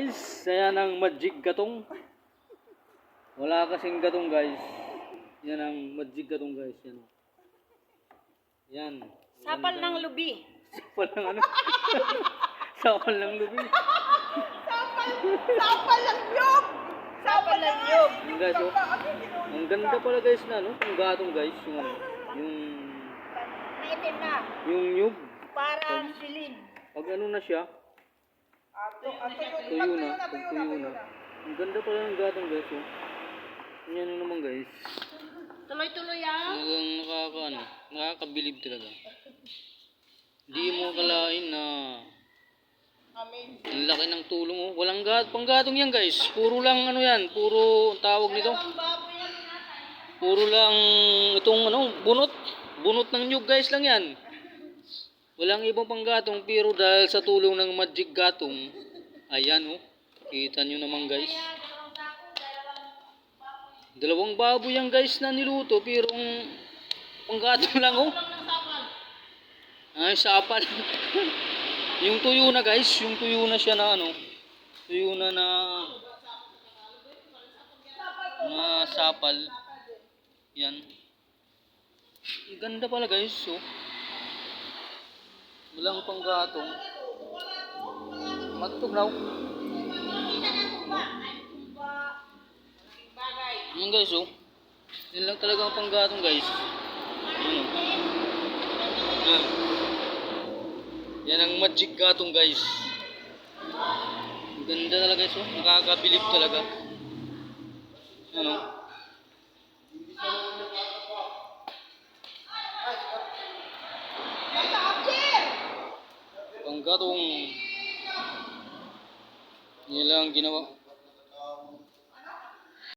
Guys, ayan ang magic gatong. Wala kasing gatong guys. Yan ang magic gatong guys. Yan. Yan. Sapal ng lubi. Sapal ng ano? Sapal ng lubi. Sapal lang yun! Sapal ng yog. Yan guys, oh. Ang ganda pala guys na ano, ang gatong guys, yung ano, yung Maitim na. yung nyug. Parang silin. Pag ano na siya, Ato, ato yun. tuyo na, pag tuyo na. Ang ganda pala ng gatong guys, oh. Yan ano naman guys. Tuloy-tuloy ah. Talagang nakaka, ano, nakakabilib talaga. Hindi mo kalain na ang laki ng tulong oh. Walang gat, panggatong yan guys. Puro lang ano yan, puro ang tawag nito. Puro lang itong ano, bunot. Bunot ng nyug guys lang yan. Walang ibang panggatong pero dahil sa tulong ng magic gatong, ayan oh. Kita nyo naman guys. Dalawang baboy yan guys na niluto pero ang panggatong lang oh. Ay, sapal. yung tuyo na guys, yung tuyo na siya na ano, tuyo na na na sapal. Yan. Ganda pala guys, oh. Walang panggatong. Matugnaw. Yan guys, oh. Yan lang talaga ang panggatong guys. Yan, oh. Yan. Yan ang magic gatong guys. Ganda talaga guys, oh. Nakakabilib talaga. Ano? Panggatong. Yan lang ang ginawa.